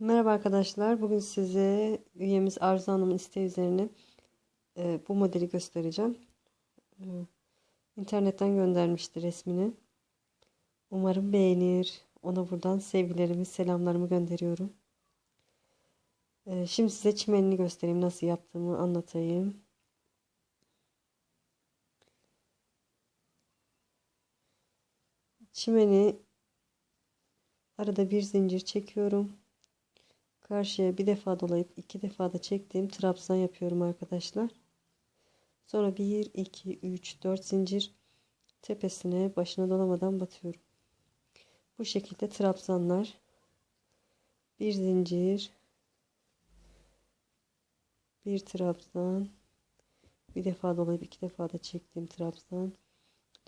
Merhaba arkadaşlar. Bugün size üyemiz Arzu Hanım'ın isteği üzerine e, bu modeli göstereceğim. E, internetten göndermişti resmini. Umarım beğenir. Ona buradan sevgilerimi, selamlarımı gönderiyorum. E, şimdi size çimenini göstereyim. Nasıl yaptığımı anlatayım. Çimeni arada bir zincir çekiyorum. Karşıya bir defa dolayıp iki defa da çektiğim trabzan yapıyorum arkadaşlar. Sonra 1, 2, 3, 4 zincir tepesine başına dolamadan batıyorum. Bu şekilde trabzanlar bir zincir bir trabzan bir defa dolayıp iki defa da çektiğim trabzan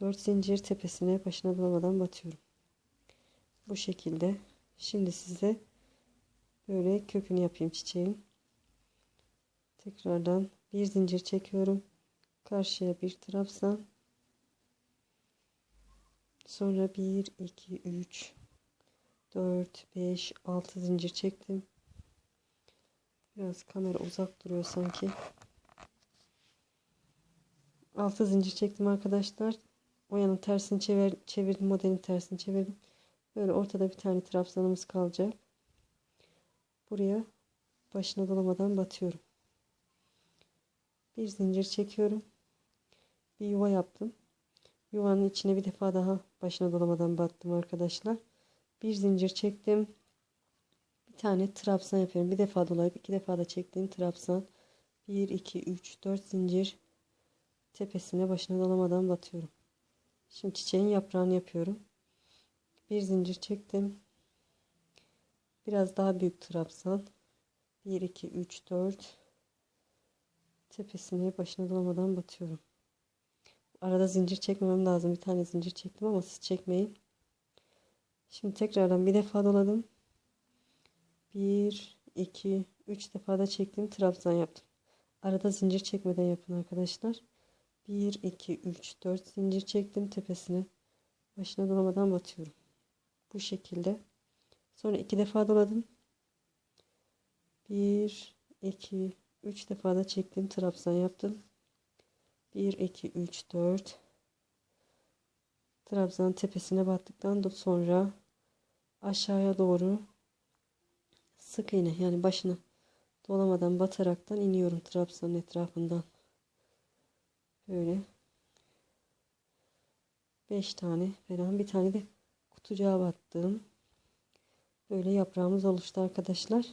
4 zincir tepesine başına dolamadan batıyorum. Bu şekilde şimdi size Böyle kökünü yapayım çiçeğin. Tekrardan bir zincir çekiyorum. Karşıya bir trabzan. Sonra 1, 2, 3, 4, 5, 6 zincir çektim. Biraz kamera uzak duruyor sanki. 6 zincir çektim arkadaşlar. Oyanın tersini çevir, çevirdim. Modelin tersini çevirdim. Böyle ortada bir tane trabzanımız kalacak buraya başına dolamadan batıyorum. Bir zincir çekiyorum. Bir yuva yaptım. Yuvanın içine bir defa daha başına dolamadan battım arkadaşlar. Bir zincir çektim. Bir tane trabzan yapıyorum. Bir defa dolayıp iki defa da çektiğim trabzan. 1 2 3 4 zincir tepesine başına dolamadan batıyorum. Şimdi çiçeğin yaprağını yapıyorum. Bir zincir çektim. Biraz daha büyük trabzan. 1, 2, 3, 4. Tepesine başına dolamadan batıyorum. Arada zincir çekmemem lazım. Bir tane zincir çektim ama siz çekmeyin. Şimdi tekrardan bir defa doladım. 1, 2, 3 defa da çektim. Trabzan yaptım. Arada zincir çekmeden yapın arkadaşlar. 1, 2, 3, 4 zincir çektim. Tepesine başına dolamadan batıyorum. Bu şekilde. Sonra iki defa doladım. Bir, iki, üç defa da çektim. Trabzan yaptım. Bir, iki, üç, dört. Trabzan tepesine battıktan sonra aşağıya doğru sık iğne yani başını dolamadan bataraktan iniyorum trabzanın etrafından. Böyle 5 tane falan bir tane de kutucuğa battım. Böyle yaprağımız oluştu arkadaşlar.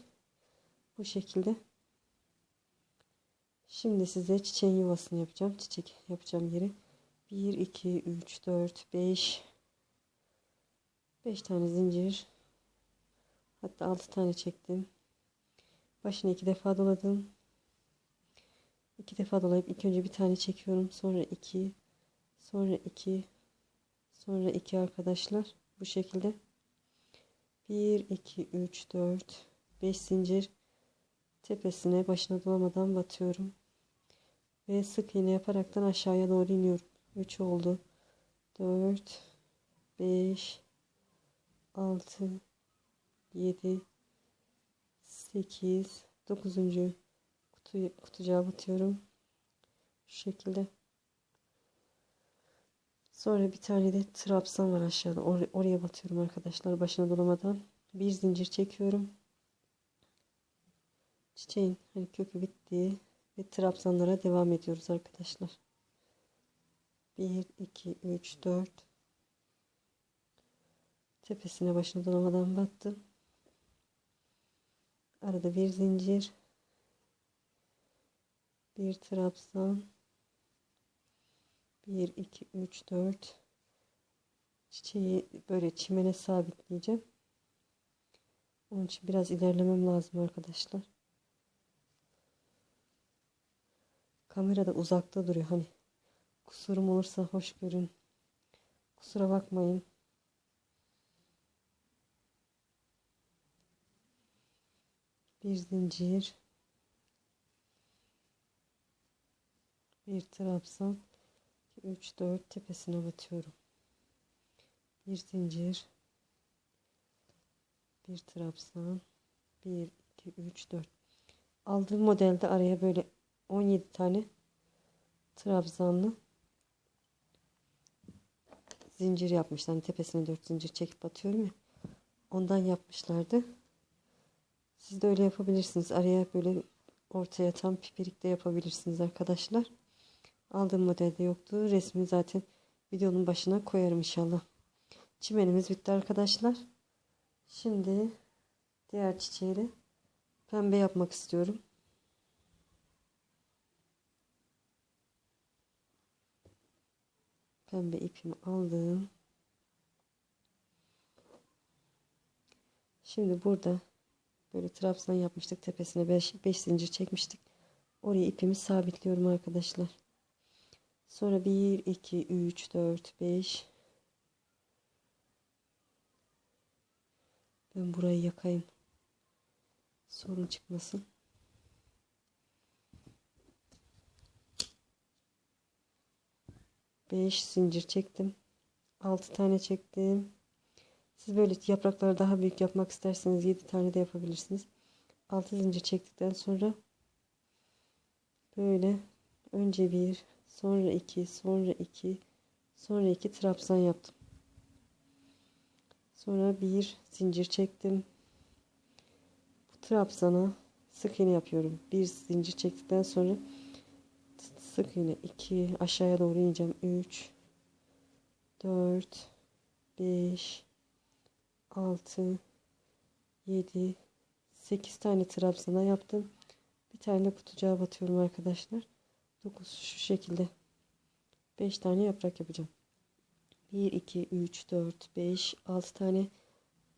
Bu şekilde. Şimdi size çiçeğin yuvasını yapacağım. Çiçek yapacağım yeri. 1, 2, 3, 4, 5. 5 tane zincir. Hatta 6 tane çektim. Başına 2 defa doladım. 2 defa dolayıp ilk önce bir tane çekiyorum. Sonra 2. Sonra 2. Sonra 2 arkadaşlar. Bu şekilde. 1 2 3 4 5 zincir tepesine başına dolamadan batıyorum. Ve sık iğne yaparaktan aşağıya doğru iniyorum. 3 oldu. 4 5 6 7 8 9. kutu, kutucuğa batıyorum. Şu şekilde Sonra bir tane de trabzan var aşağıda. Or oraya batıyorum arkadaşlar başına dolamadan. Bir zincir çekiyorum. Çiçeğin hani kökü bitti ve trabzanlara devam ediyoruz arkadaşlar. 1 2 3 4 tepesine başına dolamadan battım. Arada bir zincir bir trabzan 1 2 3 4 çiçeği böyle çimene sabitleyeceğim. Onun için biraz ilerlemem lazım arkadaşlar. Kamerada uzakta duruyor. Hani kusurum olursa hoş görün. Kusura bakmayın. Bir zincir. Bir trabzan. 3 4 tepesine batıyorum. Bir zincir. Bir trabzan. 1, 2, 3, 4. Aldığım modelde araya böyle 17 tane trabzanlı zincir yapmışlar. Hani tepesine 4 zincir çekip batıyorum ya. Ondan yapmışlardı. Siz de öyle yapabilirsiniz. Araya böyle ortaya tam pipirik de yapabilirsiniz arkadaşlar. Aldığım modelde yoktu. Resmi zaten videonun başına koyarım inşallah. Çimenimiz bitti arkadaşlar. Şimdi diğer çiçeği pembe yapmak istiyorum. Pembe ipimi aldım. Şimdi burada böyle trabzan yapmıştık. Tepesine 5 zincir çekmiştik. Oraya ipimi sabitliyorum arkadaşlar. Sonra 1, 2, 3, 4, 5. Ben burayı yakayım. Sorun çıkmasın. Beş zincir çektim. Altı tane çektim. Siz böyle yaprakları daha büyük yapmak isterseniz yedi tane de yapabilirsiniz. Altı zincir çektikten sonra böyle önce bir sonra iki sonra iki sonra iki trabzan yaptım. Sonra bir zincir çektim. Bu trabzana sık iğne yapıyorum. Bir zincir çektikten sonra sık iğne 2 aşağıya doğru ineceğim. 3 4 5 6 7 8 tane trabzana yaptım. Bir tane kutucuğa batıyorum arkadaşlar. 9 şu şekilde 5 tane yaprak yapacağım. 1 2 3 4 5 6 tane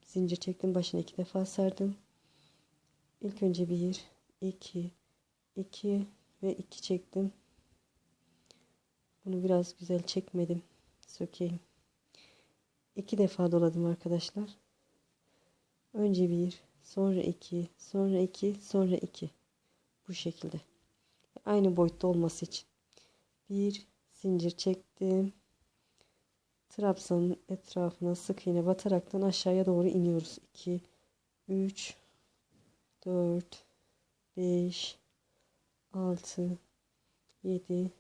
zincir çektim. Başına 2 defa sardım. İlk önce 1 2 2 ve 2 çektim. Bunu biraz güzel çekmedim. Sökeyim. İki defa doladım arkadaşlar. Önce bir, sonra iki, sonra iki, sonra iki. Bu şekilde. Aynı boyutta olması için. Bir zincir çektim. Trabzanın etrafına sık iğne bataraktan aşağıya doğru iniyoruz. 2 3 4 5 6 7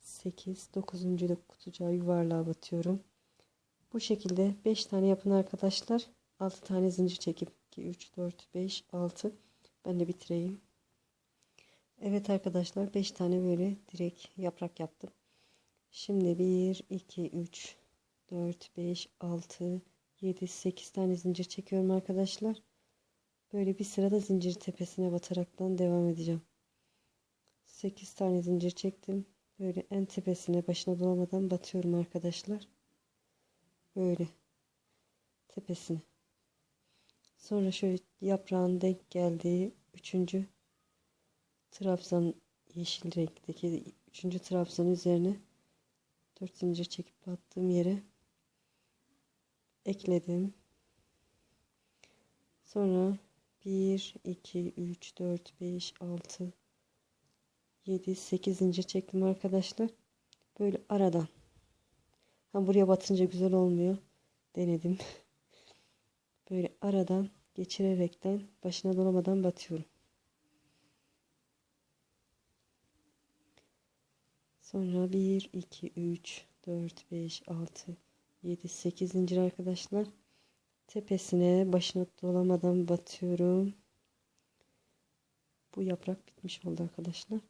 8 9. da kutucuğa yuvarlığa batıyorum. Bu şekilde 5 tane yapın arkadaşlar. 6 tane zincir çekip 2 3 4 5 6 ben de bitireyim. Evet arkadaşlar 5 tane böyle direkt yaprak yaptım. Şimdi 1 2 3 4 5 6 7 8 tane zincir çekiyorum arkadaşlar. Böyle bir sırada zincir tepesine bataraktan devam edeceğim. 8 tane zincir çektim. Böyle en tepesine başına dolamadan batıyorum arkadaşlar. Böyle tepesine. Sonra şöyle yaprağın denk geldiği üçüncü trabzan yeşil renkteki üçüncü trabzan üzerine dört zincir çekip battığım yere ekledim. Sonra 1 2 3 4 5 6 7 8 zincir çektim arkadaşlar. Böyle aradan. Ha buraya batınca güzel olmuyor. Denedim. Böyle aradan geçirerekten başına dolamadan batıyorum. Sonra 1 2 3 4 5 6 7 8 zincir arkadaşlar. Tepesine başına dolamadan batıyorum. Bu yaprak bitmiş oldu arkadaşlar.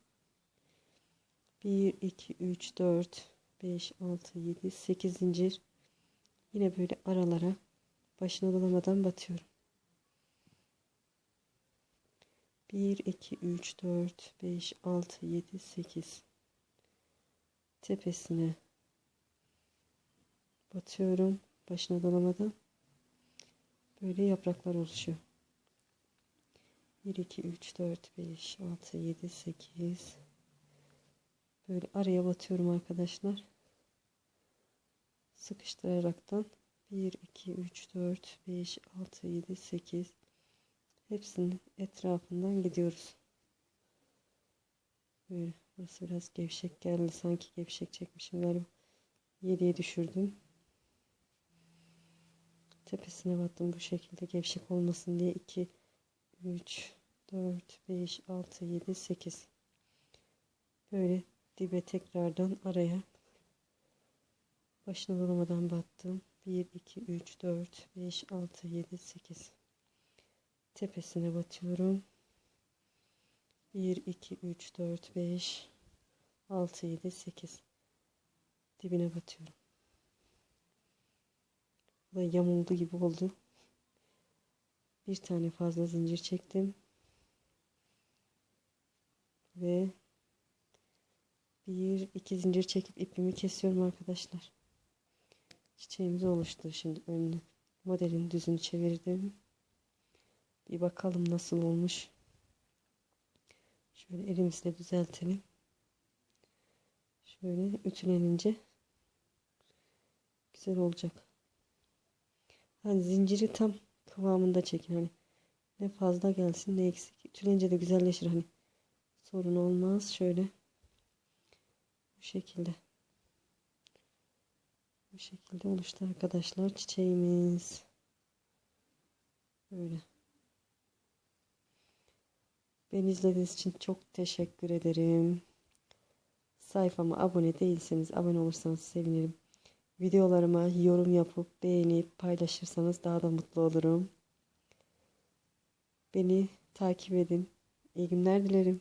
1, 2, 3, 4, 5, 6, 7, 8 zincir. Yine böyle aralara başına dolamadan batıyorum. 1, 2, 3, 4, 5, 6, 7, 8. Tepesine batıyorum. Başına dolamadan. Böyle yapraklar oluşuyor. 1, 2, 3, 4, 5, 6, 7, 8. Böyle araya batıyorum arkadaşlar. Sıkıştıraraktan 1, 2, 3, 4, 5, 6, 7, 8 hepsinin etrafından gidiyoruz. Böyle burası biraz gevşek geldi. Sanki gevşek çekmişim galiba. 7'ye düşürdüm. Tepesine battım bu şekilde gevşek olmasın diye iki 3 4 5 6 7 8 böyle dibe tekrardan araya başına dolamadan battım 1 2 3 4 5 6 7 8 tepesine batıyorum 1 2 3 4 5 6 7 8 dibine batıyorum. Bu da yamuldu gibi oldu. Bir tane fazla zincir çektim. Ve bir iki zincir çekip ipimi kesiyorum arkadaşlar. Çiçeğimiz oluştu şimdi önünü modelin düzünü çevirdim. Bir bakalım nasıl olmuş şöyle elimizle düzeltelim. Şöyle ütülenince güzel olacak. Hani zinciri tam kıvamında çekin. Hani ne fazla gelsin ne eksik. Ütülenince de güzelleşir. Hani sorun olmaz. Şöyle bu şekilde. Bu şekilde oluştu arkadaşlar çiçeğimiz. Böyle beni izlediğiniz için çok teşekkür ederim. Sayfama abone değilseniz abone olursanız sevinirim. Videolarıma yorum yapıp beğenip paylaşırsanız daha da mutlu olurum. Beni takip edin. İyi günler dilerim